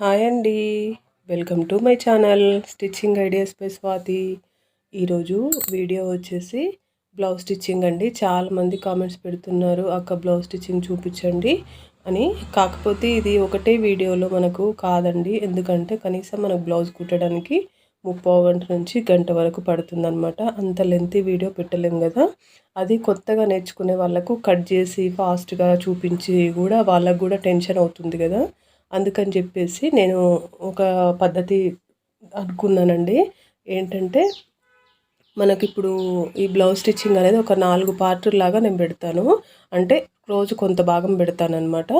Hi అండి. Welcome to my channel stitching ideas by Swathi ఈరోజు video వచ్చేసి blouse stitching అండి. చాలామంది కామెంట్స్ పెడుతున్నారు అక్క బ్లౌజ్ స్టిచ్చింగ్ చూపించండి అని. కాకపోతే ఇది ఒకటే వీడియోలో మనకు కాదండి. ఎందుకంటే కనీసం మనకు బ్లౌజ్ కుట్టడానికి ముప్పై గంట నుంచి గంట వరకు పడుతుందనమాట అంత లెంతీ వీడియో పెట్టలేం కదా. అది కొత్తగా నేర్చుకునే వాళ్ళకు కట్ చేసి ఫాస్ట్గా చూపించి కూడా వాళ్ళకు కూడా టెన్షన్ అవుతుంది కదా. అందుకని చెప్పేసి నేను ఒక పద్ధతి అనుకున్నానండి. ఏంటంటే మనకిప్పుడు ఈ బ్లౌజ్ స్టిచ్చింగ్ అనేది ఒక నాలుగు లాగా నేను పెడతాను. అంటే రోజు కొంత భాగం పెడతానమాట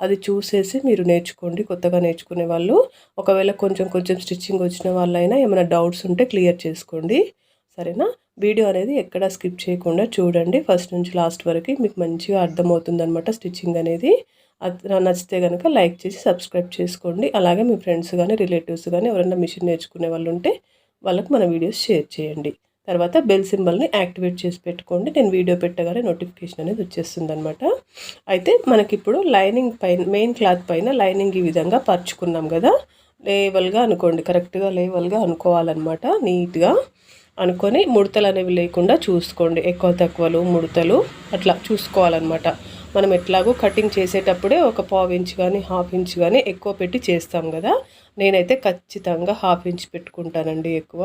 అది చూసేసి మీరు నేర్చుకోండి కొత్తగా నేర్చుకునే వాళ్ళు. ఒకవేళ కొంచెం కొంచెం స్టిచ్చింగ్ వచ్చిన వాళ్ళైనా ఏమైనా డౌట్స్ ఉంటే క్లియర్ చేసుకోండి. సరేనా? వీడియో అనేది ఎక్కడ స్కిప్ చేయకుండా చూడండి. ఫస్ట్ నుంచి లాస్ట్ వరకు మీకు మంచిగా అర్థమవుతుంది అనమాట స్టిచ్చింగ్ అనేది. నచ్చితే కనుక లైక్ చేసి సబ్స్క్రైబ్ చేసుకోండి. అలాగే మీ ఫ్రెండ్స్ కానీ రిలేటివ్స్ కానీ ఎవరైనా మిషన్ నేర్చుకునే వాళ్ళు ఉంటే వాళ్ళకి మన వీడియోస్ షేర్ చేయండి. తర్వాత బెల్ సింబల్ని యాక్టివేట్ చేసి పెట్టుకోండి. నేను వీడియో పెట్టగానే నోటిఫికేషన్ అనేది వచ్చేస్తుంది అనమాట అయితే మనకిప్పుడు లైనింగ్ పైన మెయిన్ క్లాత్ పైన లైనింగ్ ఈ విధంగా పరుచుకున్నాం కదా. లేవల్గా అనుకోండి కరెక్ట్గా లేవల్గా అనుకోవాలన్నమాట నీట్గా. అనుకొని ముడతలు అనేవి లేకుండా చూసుకోండి. ఎక్కువ తక్కువలు ముడతలు అట్లా చూసుకోవాలన్నమాట. మనం ఎట్లాగో కటింగ్ చేసేటప్పుడే ఒక పావు ఇంచ్ కానీ హాఫ్ ఇంచ్ కానీ ఎక్కువ పెట్టి చేస్తాం కదా. నేనైతే ఖచ్చితంగా హాఫ్ ఇంచ్ పెట్టుకుంటానండి ఎక్కువ.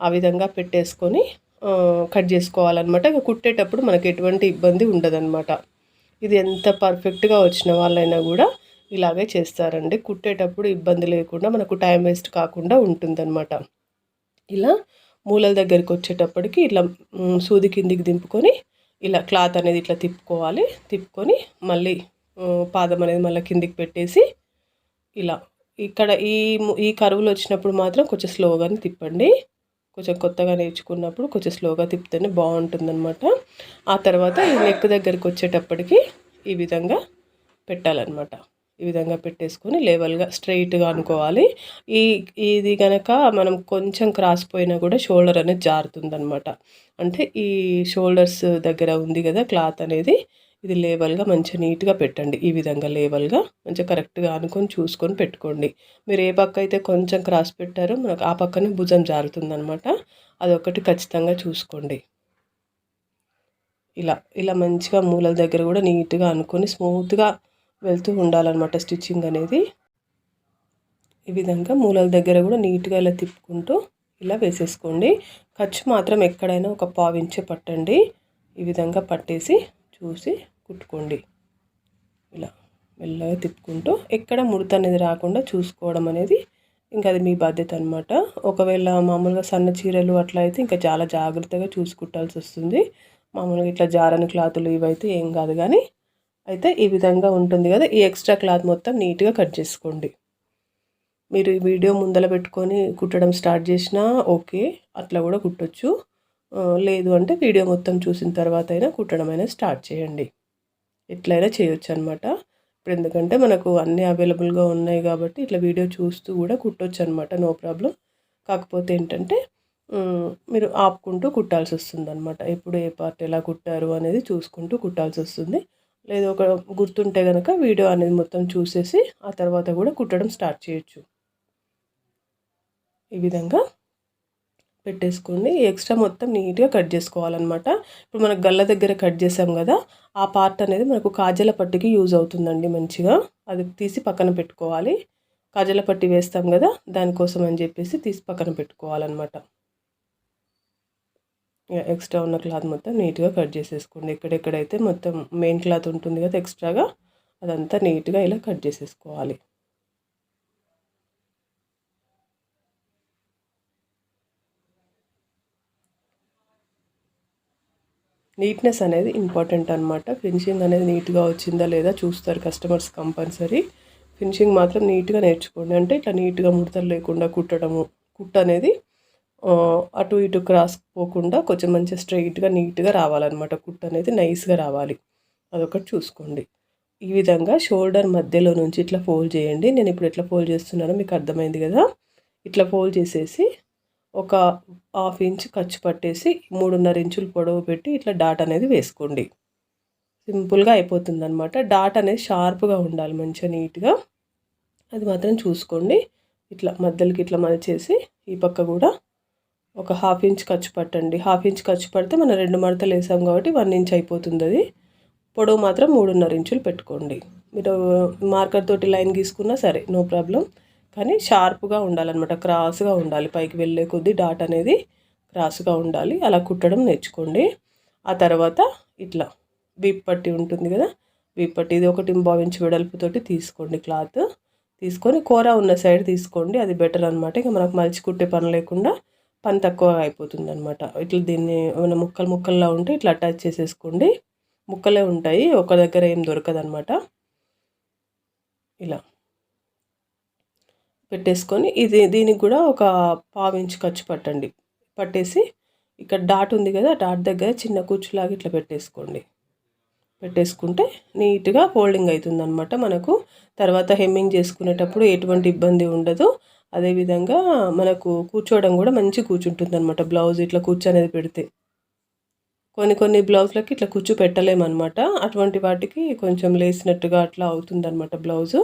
ఆ విధంగా పెట్టేసుకొని కట్ చేసుకోవాలన్నమాట. ఇక కుట్టేటప్పుడు మనకు ఎటువంటి ఇబ్బంది ఉండదన్నమాట. ఇది ఎంత పర్ఫెక్ట్గా వచ్చిన వాళ్ళైనా కూడా ఇలాగే చేస్తారండి. కుట్టేటప్పుడు ఇబ్బంది లేకుండా మనకు టైం వేస్ట్ కాకుండా ఉంటుందన్నమాట. ఇలా మూలల దగ్గరికి వచ్చేటప్పటికి ఇట్లా సూది కిందికి దింపుకొని ఇలా క్లాత్ అనేది ఇట్లా తిప్పుకోవాలి. తిప్పుకొని మళ్ళీ పాదం అనేది మళ్ళీ కిందికి పెట్టేసి ఇలా. ఇక్కడ ఈ ఈ కరువులు వచ్చినప్పుడు మాత్రం కొంచెం స్లోగానే తిప్పండి. కొంచెం కొత్తగా నేర్చుకున్నప్పుడు కొంచెం స్లోగా తిప్పితేనే బాగుంటుందన్నమాట. ఆ తర్వాత ఈ నెక్ దగ్గరికి వచ్చేటప్పటికి ఈ విధంగా పెట్టాలన్నమాట. ఈ విధంగా పెట్టేసుకొని లేవల్గా స్ట్రైట్గా అనుకోవాలి. ఈ ఇది కనుక మనం కొంచెం క్రాస్ పోయినా కూడా షోల్డర్ అనేది జారుతుందనమాట అంటే ఈ షోల్డర్స్ దగ్గర ఉంది కదా క్లాత్ అనేది ఇది లేవల్గా మంచిగా నీట్గా పెట్టండి. ఈ విధంగా లేవల్గా మంచిగా కరెక్ట్గా అనుకొని చూసుకొని పెట్టుకోండి. మీరు ఏ పక్క అయితే కొంచెం క్రాస్ పెట్టారో మనకు ఆ పక్కనే భుజం జారుతుందనమాట అదొకటి ఖచ్చితంగా చూసుకోండి. ఇలా ఇలా మంచిగా మూలల దగ్గర కూడా నీట్గా అనుకొని స్మూత్గా వెళ్తూ ఉండాలన్నమాట స్టిచ్చింగ్ అనేది. ఈ విధంగా మూలల దగ్గర కూడా నీట్గా ఇలా తిప్పుకుంటూ ఇలా వేసేసుకోండి. ఖర్చు మాత్రం ఎక్కడైనా ఒక పావించే పట్టండి. ఈ విధంగా పట్టేసి చూసి కుట్టుకోండి. ఇలా మెల్లగా తిప్పుకుంటూ ఎక్కడ ముడత అనేది రాకుండా చూసుకోవడం అనేది ఇంకా అది మీ బాధ్యత అనమాట ఒకవేళ మామూలుగా సన్న చీరలు అట్లా అయితే ఇంకా చాలా జాగ్రత్తగా చూసుకుంటాల్సి వస్తుంది. మామూలుగా ఇట్లా జారని క్లాతులు ఇవైతే ఏం కాదు కానీ అయితే ఈ విధంగా ఉంటుంది కదా. ఈ ఎక్స్ట్రా క్లాత్ మొత్తం నీట్గా కట్ చేసుకోండి. మీరు ఈ వీడియో ముందల పెట్టుకొని కుట్టడం స్టార్ట్ చేసినా ఓకే అట్లా కూడా కుట్టచ్చు. లేదు అంటే వీడియో మొత్తం చూసిన తర్వాత అయినా కుట్టడం అయినా స్టార్ట్ చేయండి. ఎట్లయినా చేయొచ్చు అనమాట ఇప్పుడు ఎందుకంటే మనకు అన్నీ అవైలబుల్గా ఉన్నాయి కాబట్టి ఇట్లా వీడియో చూస్తూ కూడా కుట్టొచ్చు అనమాట నో ప్రాబ్లం కాకపోతే ఏంటంటే మీరు ఆపుకుంటూ కుట్టాల్సి వస్తుంది అనమాట ఎప్పుడు ఏ పార్ట్ ఎలా కుట్టారు అనేది చూసుకుంటూ కుట్టాల్సి వస్తుంది. లేదు ఒక గుర్తుంటే కనుక వీడియో అనేది మొత్తం చూసేసి ఆ తర్వాత కూడా కుట్టడం స్టార్ట్ చేయొచ్చు. ఈ విధంగా పెట్టేసుకోండి ఎక్స్ట్రా మొత్తం నీట్గా కట్ చేసుకోవాలన్నమాట. ఇప్పుడు మనకు గల్ల దగ్గర కట్ చేసాం కదా ఆ పార్ట్ అనేది మనకు కాజల పట్టుకి యూజ్ అవుతుందండి మంచిగా. అది తీసి పక్కన పెట్టుకోవాలి. కాజల పట్టి వేస్తాం కదా దానికోసం అని చెప్పేసి తీసి పక్కన పెట్టుకోవాలన్నమాట. ఎక్స్ట్రా ఉన్న క్లాత్ మొత్తం నీట్గా కట్ చేసేసుకోండి. ఎక్కడెక్కడైతే మొత్తం మెయిన్ క్లాత్ ఉంటుంది కదా ఎక్స్ట్రాగా అదంతా నీట్గా ఇలా కట్ చేసేసుకోవాలి. నీట్నెస్ అనేది ఇంపార్టెంట్ అనమాట ఫినిషింగ్ అనేది నీట్గా వచ్చిందా లేదా చూస్తారు కస్టమర్స్ కంపల్సరీ ఫినిషింగ్ మాత్రం నీట్గా నేర్చుకోండి. అంటే ఇట్లా నీట్గా ముడతలు లేకుండా కుట్టడము కుట్ట అనేది అటు ఇటు క్రాస్ పోకుండా కొంచెం మంచిగా స్ట్రైట్గా నీట్గా రావాలన్నమాట. కుట్ అనేది నైస్గా రావాలి. అదొకటి చూసుకోండి. ఈ విధంగా షోల్డర్ మధ్యలో నుంచి ఇట్లా ఫోల్డ్ చేయండి. నేను ఇప్పుడు ఎట్లా ఫోల్డ్ చేస్తున్నానో మీకు అర్థమైంది కదా? ఇట్లా ఫోల్డ్ చేసేసి ఒక హాఫ్ ఇంచ్ ఖర్చు పట్టేసి మూడున్నర ఇంచులు పొడవు పెట్టి ఇట్లా డాట్ అనేది వేసుకోండి. సింపుల్గా అయిపోతుంది అనమాట డాట్ అనేది షార్ప్గా ఉండాలి మంచిగా నీట్గా. అది మాత్రం చూసుకోండి. ఇట్లా మధ్యలోకి ఇట్లా మలిచేసి ఈ పక్క కూడా ఒక హాఫ్ ఇంచ్ ఖర్చు పట్టండి. హాఫ్ ఇంచ్ ఖర్చు పడితే మనం రెండు మడతలు వేసాం కాబట్టి వన్ ఇంచ్ అయిపోతుంది అది. పొడవు మాత్రం మూడున్నర ఇంచులు పెట్టుకోండి. మీరు మార్కర్ తోటి లైన్ గీసుకున్నా సరే నో ప్రాబ్లం కానీ షార్ప్గా ఉండాలన్నమాట. క్రాస్గా ఉండాలి. పైకి వెళ్ళే కొద్దీ డాట్ అనేది క్రాస్గా ఉండాలి. అలా కుట్టడం నేర్చుకోండి. ఆ తర్వాత ఇట్లా వీప్ పట్టి ఉంటుంది కదా వీప్ పట్టి ఇది ఒకటి భావించి వెడల్పుతోటి తీసుకోండి క్లాత్. తీసుకొని కూర ఉన్న సైడ్ తీసుకోండి. అది బెటర్ అనమాట ఇక మనకు మలిచి కుట్టే పని లేకుండా పని తక్కువ అయిపోతుంది అనమాట ఇట్లా దీన్ని ఏమైనా ముక్కలు ముక్కల్లా ఉంటే ఇట్లా అటాచ్ చేసేసుకోండి. ముక్కలే ఉంటాయి. ఒక దగ్గర ఏం దొరకదనమాట ఇలా. పెట్టేసుకొని ఇది దీనికి కూడా ఒక పావు ఇంచు ఖర్చు పట్టండి. పట్టేసి ఇక్కడ డాట్ ఉంది కదా డాట్ దగ్గర చిన్న కూర్చులాగా ఇట్లా పెట్టేసుకోండి. పెట్టేసుకుంటే నీట్గా ఫోల్డింగ్ అవుతుంది అనమాట మనకు. తర్వాత హెమ్మింగ్ చేసుకునేటప్పుడు ఎటువంటి ఇబ్బంది ఉండదు. అదేవిధంగా మనకు కూర్చోవడం కూడా మంచి కూర్చుంటుంది అనమాట బ్లౌజ్ ఇట్లా కూర్చొనేది పెడితే. కొన్ని కొన్ని బ్లౌజ్లకి ఇట్లా కూర్చు పెట్టలేమన్నమాట అటువంటి వాటికి కొంచెం లేసినట్టుగా అట్లా అవుతుందన్నమాట బ్లౌజు.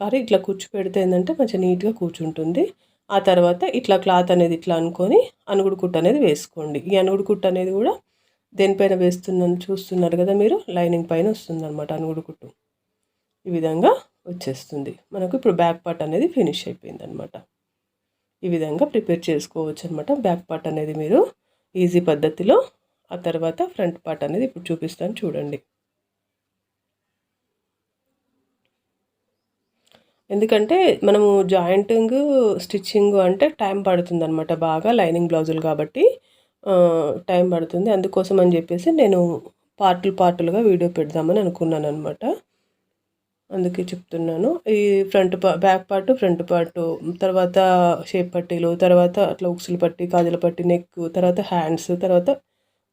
కానీ ఇట్లా కూర్చు పెడితే ఏంటంటే మంచిగా నీట్గా కూర్చుంటుంది. ఆ తర్వాత ఇట్లా క్లాత్ అనేది ఇట్లా అనుకొని అనుగుడు కుట్టు అనేది వేసుకోండి. ఈ అనుగుడు కుట్టు అనేది కూడా దేనిపైన వేస్తున్నాను చూస్తున్నారు కదా మీరు? లైనింగ్ పైన వస్తుంది అనమాట అనుగుడు కుట్టు. ఈ విధంగా వచ్చేస్తుంది. మనకు ఇప్పుడు బ్యాక్ పార్ట్ అనేది ఫినిష్ అయిపోయింది అనమాట ఈ విధంగా ప్రిపేర్ చేసుకోవచ్చు అనమాట బ్యాక్ పార్ట్ అనేది మీరు ఈజీ పద్ధతిలో ఆ తర్వాత ఫ్రంట్ పార్ట్ అనేది ఇప్పుడు చూపిస్తాను చూడండి. ఎందుకంటే మనము జాయింటింగ్ స్టిచ్చింగ్ అంటే టైం పడుతుంది అనమాట బాగా లైనింగ్ బ్లౌజులు కాబట్టి టైం పడుతుంది. అందుకోసం అని చెప్పేసి నేను పార్టులు పార్టులుగా వీడియో పెడదామని అనుకున్నాను అనమాట అందుకే చెప్తున్నాను. ఈ ఫ్రంట్ పా బ్యాక్ పార్ట్ ఫ్రంట్ పార్ట్ తర్వాత షేప్ పట్టీలు తర్వాత అట్లా ఉక్సులు పట్టి కాజల పట్టి నెక్ తర్వాత హ్యాండ్స్ తర్వాత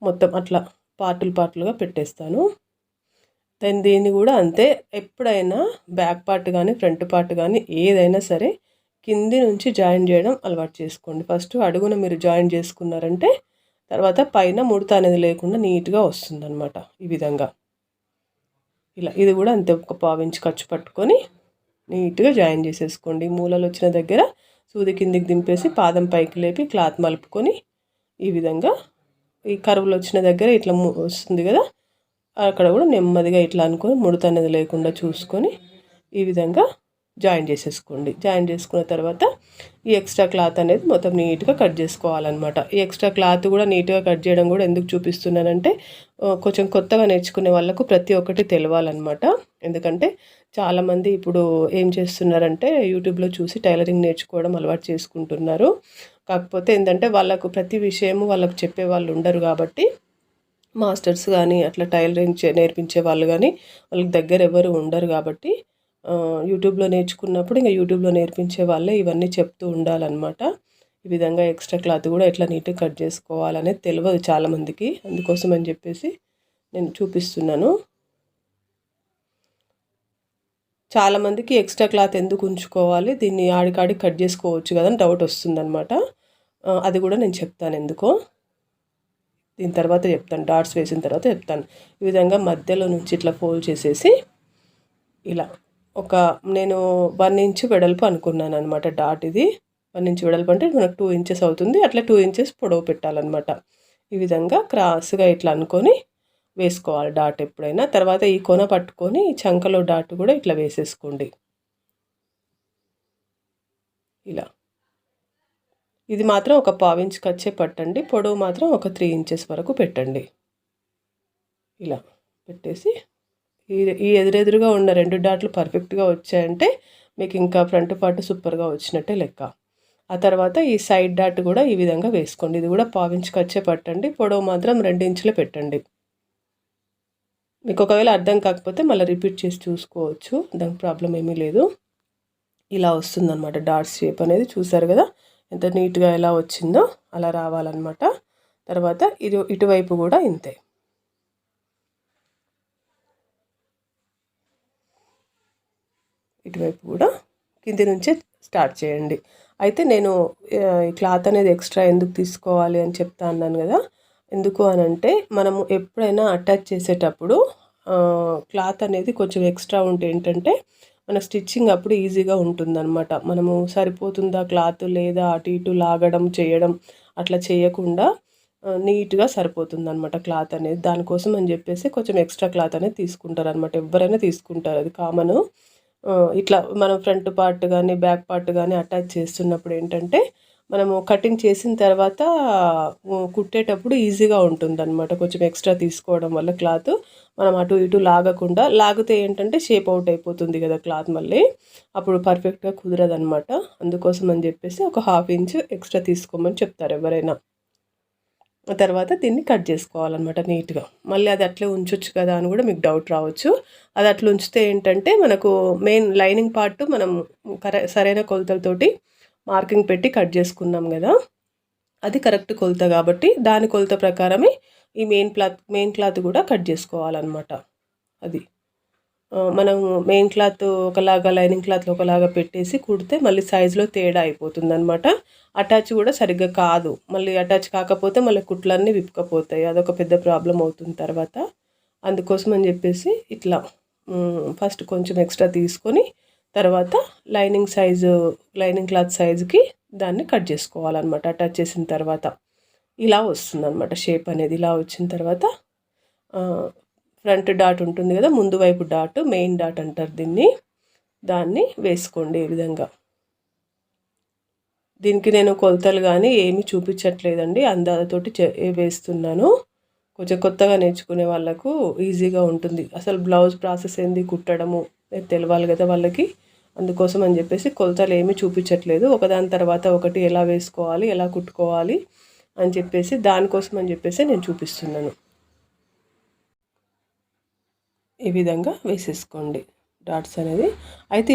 మొత్తం అట్లా పార్టులు పార్టులుగా పెట్టేస్తాను. దెన్ దీన్ని కూడా అంతే. ఎప్పుడైనా బ్యాక్ పార్ట్ కానీ ఫ్రంట్ పార్ట్ కానీ ఏదైనా సరే కింది నుంచి జాయిన్ చేయడం అలవాటు చేసుకోండి. ఫస్ట్ అడుగున మీరు జాయిన్ చేసుకున్నారంటే తర్వాత పైన ముడత అనేది లేకుండా నీట్గా వస్తుందన్నమాట ఈ విధంగా. ఇలా ఇది కూడా అంతే ఒక పావించి ఖర్చు పట్టుకొని నీట్గా జాయిన్ చేసేసుకోండి. మూలలు వచ్చిన దగ్గర సూది కిందికి దింపేసి పాదం పైకి లేపి క్లాత్ మలుపుకొని ఈ విధంగా ఈ కరువులు వచ్చిన దగ్గర ఇట్లా వస్తుంది కదా అక్కడ కూడా నెమ్మదిగా ఇట్లా అనుకొని ముడత అనేది లేకుండా చూసుకొని ఈ విధంగా జాయిన్ చేసేసుకోండి. జాయిన్ చేసుకున్న తర్వాత ఈ ఎక్స్ట్రా క్లాత్ అనేది మొత్తం నీట్గా కట్ చేసుకోవాలన్నమాట. ఈ ఎక్స్ట్రా క్లాత్ కూడా నీట్గా కట్ చేయడం కూడా ఎందుకు చూపిస్తున్నానంటే కొంచెం కొత్తగా నేర్చుకునే వాళ్ళకు ప్రతి ఒక్కటి తెలవాలన్నమాట ఎందుకంటే చాలామంది ఇప్పుడు ఏం చేస్తున్నారంటే యూట్యూబ్లో చూసి టైలరింగ్ నేర్చుకోవడం అలవాటు చేసుకుంటున్నారు. కాకపోతే ఏంటంటే వాళ్ళకు ప్రతి విషయము వాళ్ళకు చెప్పే వాళ్ళు ఉండరు కాబట్టి మాస్టర్స్ కానీ అట్లా టైలరింగ్ నేర్పించే వాళ్ళు కానీ వాళ్ళకి దగ్గర ఎవరు ఉండరు కాబట్టి యూట్యూబ్లో నేర్చుకున్నప్పుడు ఇంకా యూట్యూబ్లో నేర్పించే వాళ్ళే ఇవన్నీ చెప్తూ ఉండాలన్నమాట. ఈ విధంగా ఎక్స్ట్రా క్లాత్ కూడా ఎట్లా నీట్గా కట్ చేసుకోవాలనేది తెలియదు చాలామందికి. అందుకోసం అని చెప్పేసి నేను చూపిస్తున్నాను. చాలామందికి ఎక్స్ట్రా క్లాత్ ఎందుకు ఉంచుకోవాలి? దీన్ని ఆడికాడి కట్ చేసుకోవచ్చు కదా అని డౌట్ వస్తుందన్నమాట. అది కూడా నేను చెప్తాను ఎందుకో. దీని తర్వాత చెప్తాను. డాట్స్ వేసిన తర్వాత చెప్తాను. ఈ విధంగా మధ్యలో నుంచి ఇట్లా ఫోల్డ్ చేసేసి ఇలా. ఒక నేను వన్ ఇంచ్ వెడల్పు అనుకున్నాను అనమాట డాట్ ఇది. వన్ ఇంచ్ వెడల్పు అంటే మనకు టూ ఇంచెస్ అవుతుంది. అట్లా టూ ఇంచెస్ పొడవు పెట్టాలన్నమాట. ఈ విధంగా క్రాస్గా ఇట్లా అనుకొని వేసుకోవాలి డాట్ ఎప్పుడైనా. తర్వాత ఈ కొన పట్టుకొని చంకలో డాట్ కూడా ఇట్లా వేసేసుకోండి. ఇలా. ఇది మాత్రం ఒక పావించ్ కచ్చే పట్టండి. పొడవు మాత్రం ఒక త్రీ ఇంచెస్ వరకు పెట్టండి. ఇలా. పెట్టేసి ఈ ఈ ఎదురెదురుగా ఉన్న రెండు డాట్లు పర్ఫెక్ట్గా వచ్చాయంటే మీకు ఇంకా ఫ్రంట్ పార్ట్ సూపర్గా వచ్చినట్టే లెక్క. ఆ తర్వాత ఈ సైడ్ డాట్ కూడా ఈ విధంగా వేసుకోండి. ఇది కూడా పావించి వచ్చే పట్టండి. పొడవు మాత్రం రెండు ఇంచులే పెట్టండి. మీకు ఒకవేళ అర్థం కాకపోతే మళ్ళీ రిపీట్ చేసి చూసుకోవచ్చు. దానికి ప్రాబ్లం ఏమీ లేదు. ఇలా వస్తుందన్నమాట. డాట్స్ షేప్ అనేది చూసారు కదా? ఎంత నీట్గా ఎలా వచ్చిందో అలా రావాలన్నమాట. తర్వాత ఇది ఇటువైపు కూడా ఇంతే. ఇటువైపు కూడా కింది నుంచే స్టార్ట్ చేయండి. అయితే నేను క్లాత్ అనేది ఎక్స్ట్రా ఎందుకు తీసుకోవాలి అని చెప్తా అన్నాను కదా. ఎందుకు అని అంటే మనము ఎప్పుడైనా అటాచ్ చేసేటప్పుడు క్లాత్ అనేది కొంచెం ఎక్స్ట్రా ఉంటే ఏంటంటే మన స్టిచ్చింగ్ అప్పుడు ఈజీగా ఉంటుందన్నమాట. మనము సరిపోతుందా క్లాత్ లేదా అటు ఇటు లాగడం చేయడం అట్లా చేయకుండా నీట్గా సరిపోతుందన్నమాట క్లాత్ అనేది. దానికోసం అని చెప్పేసి కొంచెం ఎక్స్ట్రా క్లాత్ అనేది తీసుకుంటారు అనమాట ఎవరైనా తీసుకుంటారు. అది కామను. ఇట్లా మనం ఫ్రంట్ పార్ట్ కానీ బ్యాక్ పార్ట్ కానీ అటాచ్ చేస్తున్నప్పుడు ఏంటంటే మనము కటింగ్ చేసిన తర్వాత కుట్టేటప్పుడు ఈజీగా ఉంటుంది అనమాట కొంచెం ఎక్స్ట్రా తీసుకోవడం వల్ల క్లాత్ మనం అటు ఇటు లాగకుండా లాగితే ఏంటంటే షేప్ అవుట్ అయిపోతుంది కదా క్లాత్ మళ్ళీ. అప్పుడు పర్ఫెక్ట్గా కుదరదు అనమాట అందుకోసం అని చెప్పేసి ఒక హాఫ్ ఇంచ్ ఎక్స్ట్రా తీసుకోమని చెప్తారు ఎవరైనా. తర్వాత దీన్ని కట్ చేసుకోవాలన్నమాట నీట్గా. మళ్ళీ అది అట్లే ఉంచొచ్చు కదా అని కూడా మీకు డౌట్ రావచ్చు. అది అట్లా ఉంచితే ఏంటంటే మనకు మెయిన్ లైనింగ్ పార్ట్ మనం కరె సరైన కొలతలతోటి మార్కింగ్ పెట్టి కట్ చేసుకున్నాం కదా. అది కరెక్ట్ కొలత కాబట్టి దాని కొలత ప్రకారమే ఈ మెయిన్ క్లాత్ మెయిన్ క్లాత్ కూడా కట్ చేసుకోవాలన్నమాట. అది. మనం మెయిన్ క్లాత్ ఒకలాగా లైనింగ్ క్లాత్లో ఒకలాగా పెట్టేసి కుడితే మళ్ళీ సైజులో తేడా అయిపోతుంది అనమాట అటాచ్ కూడా సరిగ్గా కాదు. మళ్ళీ అటాచ్ కాకపోతే మళ్ళీ కుట్లన్నీ విప్పుకపోతాయి. అదొక పెద్ద ప్రాబ్లం అవుతుంది తర్వాత. అందుకోసం అని చెప్పేసి ఇట్లా ఫస్ట్ కొంచెం ఎక్స్ట్రా తీసుకొని తర్వాత లైనింగ్ సైజు లైనింగ్ క్లాత్ సైజుకి దాన్ని కట్ చేసుకోవాలన్నమాట. అటాచ్ చేసిన తర్వాత. ఇలా వస్తుంది అనమాట షేప్ అనేది. ఇలా వచ్చిన తర్వాత ఫ్రంట్ డాట్ ఉంటుంది కదా ముందు వైపు డాట్ మెయిన్ డాట్ అంటారు దీన్ని. దాన్ని వేసుకోండి ఈ విధంగా. దీనికి నేను కొలతలు కానీ ఏమీ చూపించట్లేదండి అందాలతోటి వేస్తున్నాను. కొంచెం కొత్తగా నేర్చుకునే వాళ్ళకు ఈజీగా ఉంటుంది. అసలు బ్లౌజ్ ప్రాసెస్ ఏంది కుట్టడము తెలవాలి కదా వాళ్ళకి. అందుకోసం అని చెప్పేసి కొలతలు ఏమీ చూపించట్లేదు. ఒకదాని తర్వాత ఒకటి ఎలా వేసుకోవాలి ఎలా కుట్టుకోవాలి అని చెప్పేసి దానికోసం అని చెప్పేసి నేను చూపిస్తున్నాను. ఈ విధంగా వేసేసుకోండి. డాట్స్ అనేది అయితే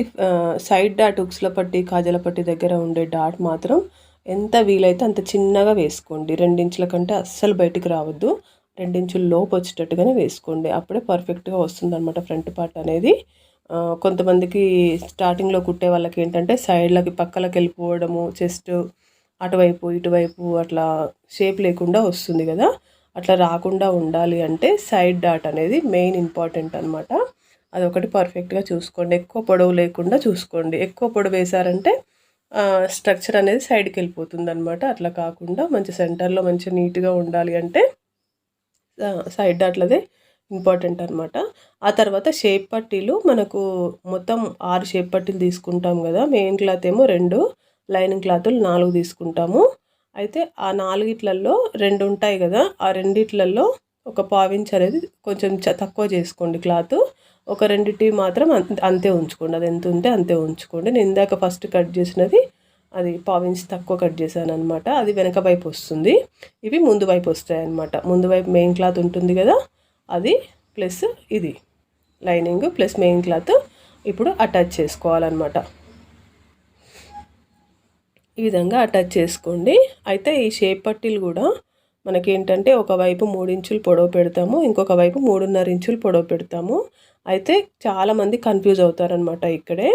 సైడ్ డాట్ ఉక్స్ల పట్టి కాజల పట్టి దగ్గర ఉండే డాట్ మాత్రం ఎంత వీలైతే అంత చిన్నగా వేసుకోండి. రెండించుల కంటే అస్సలు బయటికి రావద్దు. రెండించుల లోపు వచ్చేటట్టుగానే వేసుకోండి. అప్పుడే పర్ఫెక్ట్గా వస్తుంది అనమాట ఫ్రంట్ పార్ట్ అనేది. కొంతమందికి స్టార్టింగ్లో కుట్టే వాళ్ళకి ఏంటంటే సైడ్లకి పక్కలకి వెళ్ళిపోవడము చెస్ట్ అటువైపు ఇటువైపు అట్లా షేప్ లేకుండా వస్తుంది కదా. అట్లా రాకుండా ఉండాలి అంటే సైడ్ డాట్ అనేది మెయిన్ ఇంపార్టెంట్ అనమాట అదొకటి పర్ఫెక్ట్గా చూసుకోండి. ఎక్కువ పొడవు లేకుండా చూసుకోండి. ఎక్కువ పొడవు వేశారంటే స్ట్రక్చర్ అనేది సైడ్కి వెళ్ళిపోతుంది అనమాట అట్లా కాకుండా మంచి సెంటర్లో మంచి నీట్గా ఉండాలి అంటే సైడ్ డాట్లదే ఇంపార్టెంట్ అనమాట ఆ తర్వాత షేప్ పట్టీలు మనకు మొత్తం ఆరు షేప్ పట్టీలు తీసుకుంటాం కదా. మెయిన్ క్లాత్ ఏమో రెండు లైనింగ్ క్లాతులు నాలుగు తీసుకుంటాము. అయితే ఆ నాలుగిట్లలో రెండు ఉంటాయి కదా ఆ రెండిట్లలో ఒక పావించ్ అనేది కొంచెం తక్కువ చేసుకోండి క్లాత్. ఒక రెండిటి మాత్రం అంతే ఉంచుకోండి. అది ఎంత ఉంటే అంతే ఉంచుకోండి. నేను ఇందాక ఫస్ట్ కట్ చేసినది అది పావించ్ తక్కువ కట్ చేశాను అనమాట అది వెనక వైపు వస్తుంది. ఇవి ముందు వైపు వస్తాయి అనమాట ముందు వైపు మెయిన్ క్లాత్ ఉంటుంది కదా అది ప్లస్ ఇది లైనింగ్ ప్లస్ మెయిన్ క్లాత్. ఇప్పుడు అటాచ్ చేసుకోవాలన్నమాట. ఈ విధంగా అటాచ్ చేసుకోండి. అయితే ఈ షేప్ పట్టీలు కూడా మనకేంటంటే ఒకవైపు మూడించులు పొడవు పెడతాము ఇంకొక వైపు మూడున్నర ఇంచులు పొడవు పెడతాము. అయితే చాలామంది కన్ఫ్యూజ్ అవుతారనమాట ఇక్కడే.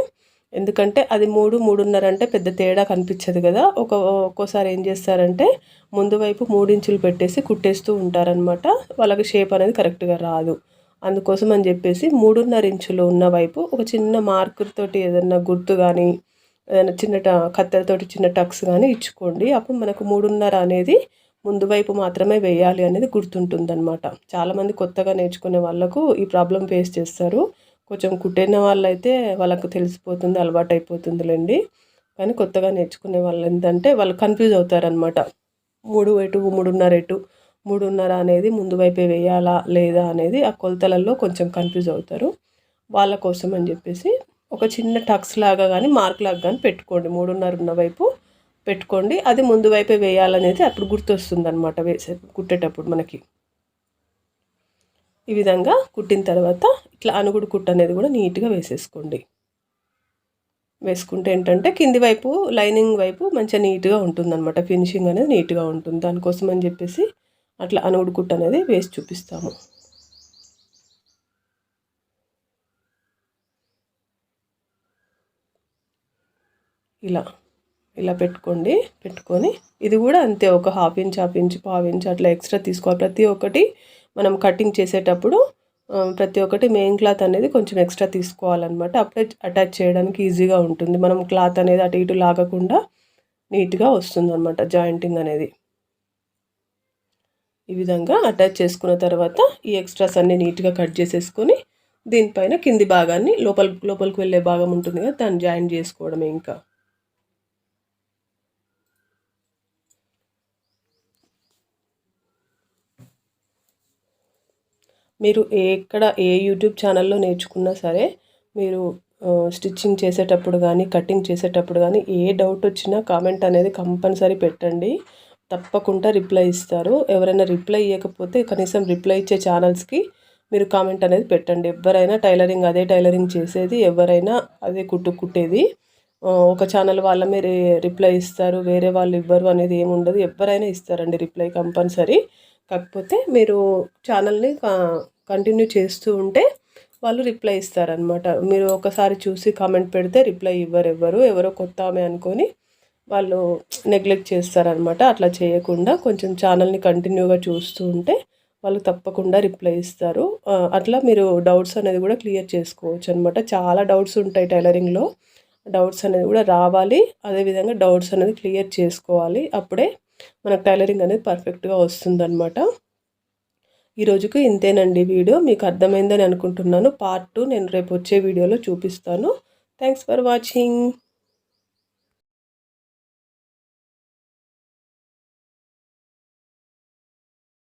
ఎందుకంటే అది మూడు మూడున్నర అంటే పెద్ద తేడా కనిపించదు కదా. ఒక ఒక్కోసారి ఏం చేస్తారంటే ముందు వైపు మూడించులు పెట్టేసి కుట్టేస్తూ ఉంటారనమాట వాళ్ళకి షేప్ అనేది కరెక్ట్గా రాదు. అందుకోసం అని చెప్పేసి మూడున్నర ఇంచులు ఉన్న వైపు ఒక చిన్న మార్కర్ తోటి ఏదన్నా గుర్తు కానీ ఏదైనా చిన్న కత్తెరతోటి చిన్న టక్స్ కానీ ఇచ్చుకోండి. అప్పుడు మనకు మూడున్నర అనేది ముందు వైపు మాత్రమే వేయాలి అనేది గుర్తుంటుందన్నమాట. చాలామంది కొత్తగా నేర్చుకునే వాళ్ళకు ఈ ప్రాబ్లం ఫేస్ చేస్తారు. కొంచెం కుట్టిన వాళ్ళైతే వాళ్ళకు తెలిసిపోతుంది అలవాటు అయిపోతుందిలేండి కానీ కొత్తగా నేర్చుకునే వాళ్ళు ఏంటంటే వాళ్ళు కన్ఫ్యూజ్ అవుతారనమాట మూడు ఎటు మూడున్నర ఎటు మూడున్నర అనేది ముందు వైపే వేయాలా లేదా అనేది ఆ కొలతలలో కొంచెం కన్ఫ్యూజ్ అవుతారు. వాళ్ళ కోసం అని చెప్పేసి ఒక చిన్న టక్స్ లాగా కానీ మార్క్ లాగా కానీ పెట్టుకోండి. మూడున్నర ఉన్న వైపు పెట్టుకోండి. అది ముందు వైపే వేయాలనేది అప్పుడు గుర్తొస్తుంది అనమాట వేసే కుట్టేటప్పుడు మనకి. ఈ విధంగా కుట్టిన తర్వాత ఇట్లా అనుగుడు కుట్టు అనేది కూడా నీట్గా వేసేసుకోండి. వేసుకుంటే ఏంటంటే కింది వైపు లైనింగ్ వైపు మంచిగా నీట్గా ఉంటుంది అనమాట ఫినిషింగ్ అనేది నీట్గా ఉంటుంది. దానికోసం అని చెప్పేసి అట్లా అనుగుడు కుట్టు అనేది వేసి చూపిస్తాము. ఇలా ఇలా పెట్టుకోండి పెట్టుకొని ఇది కూడా అంతే ఒక హాఫ్ ఇంచ్ హాఫ్ ఇంచ్ పావు ఇంచ్ అట్లా ఎక్స్ట్రా తీసుకోవాలి. ప్రతి ఒక్కటి మనం కటింగ్ చేసేటప్పుడు ప్రతి ఒక్కటి మెయిన్ క్లాత్ అనేది కొంచెం ఎక్స్ట్రా తీసుకోవాలన్నమాట. అప్పుడే అటాచ్ చేయడానికి ఈజీగా ఉంటుంది. మనం క్లాత్ అనేది అటు ఇటు లాగకుండా నీట్గా వస్తుంది అనమాట జాయింటింగ్ అనేది. ఈ విధంగా అటాచ్ చేసుకున్న తర్వాత ఈ ఎక్స్ట్రాస్ అన్నీ నీట్గా కట్ చేసేసుకొని దీనిపైన కింది భాగాన్ని లోపల లోపలికి వెళ్ళే భాగం ఉంటుంది కదా దాన్ని జాయిన్ చేసుకోవడమే ఇంకా. మీరు ఎక్కడ ఏ యూట్యూబ్ ఛానల్లో నేర్చుకున్నా సరే మీరు స్టిచ్చింగ్ చేసేటప్పుడు కానీ కటింగ్ చేసేటప్పుడు కానీ ఏ డౌట్ వచ్చినా కామెంట్ అనేది కంపల్సరీ పెట్టండి. తప్పకుండా రిప్లై ఇస్తారు. ఎవరైనా రిప్లై ఇవ్వకపోతే కనీసం రిప్లై ఇచ్చే ఛానల్స్కి మీరు కామెంట్ అనేది పెట్టండి. ఎవరైనా టైలరింగ్ అదే టైలరింగ్ చేసేది ఎవరైనా అదే కుట్టు కుట్టేది ఒక ఛానల్ వాళ్ళ మీరు రిప్లై ఇస్తారు వేరే వాళ్ళు ఇవ్వరు అనేది ఏముండదు. ఎవరైనా ఇస్తారండి రిప్లై కంపల్సరీ. కాకపోతే మీరు ఛానల్ని కంటిన్యూ చేస్తూ ఉంటే వాళ్ళు రిప్లై ఇస్తారనమాట మీరు ఒకసారి చూసి కామెంట్ పెడితే రిప్లై ఇవ్వరు ఎవ్వరు ఎవరో కొత్త ఆమె అనుకొని వాళ్ళు నెగ్లెక్ట్ చేస్తారనమాట అట్లా చేయకుండా కొంచెం ఛానల్ని కంటిన్యూగా చూస్తూ ఉంటే వాళ్ళు తప్పకుండా రిప్లై ఇస్తారు. అట్లా మీరు డౌట్స్ అనేది కూడా క్లియర్ చేసుకోవచ్చు అనమాట చాలా డౌట్స్ ఉంటాయి టైలరింగ్లో. డౌట్స్ అనేది కూడా రావాలి. అదేవిధంగా డౌట్స్ అనేది క్లియర్ చేసుకోవాలి. అప్పుడే మనకు టైలరింగ్ అనేది పర్ఫెక్ట్గా వస్తుందన్నమాట. ఈ రోజుకి ఇంతేనండి వీడియో. మీకు అర్థమైందని అనుకుంటున్నాను. పార్ట్ టూ నేను రేపు వచ్చే వీడియోలో చూపిస్తాను. Thanks for watching.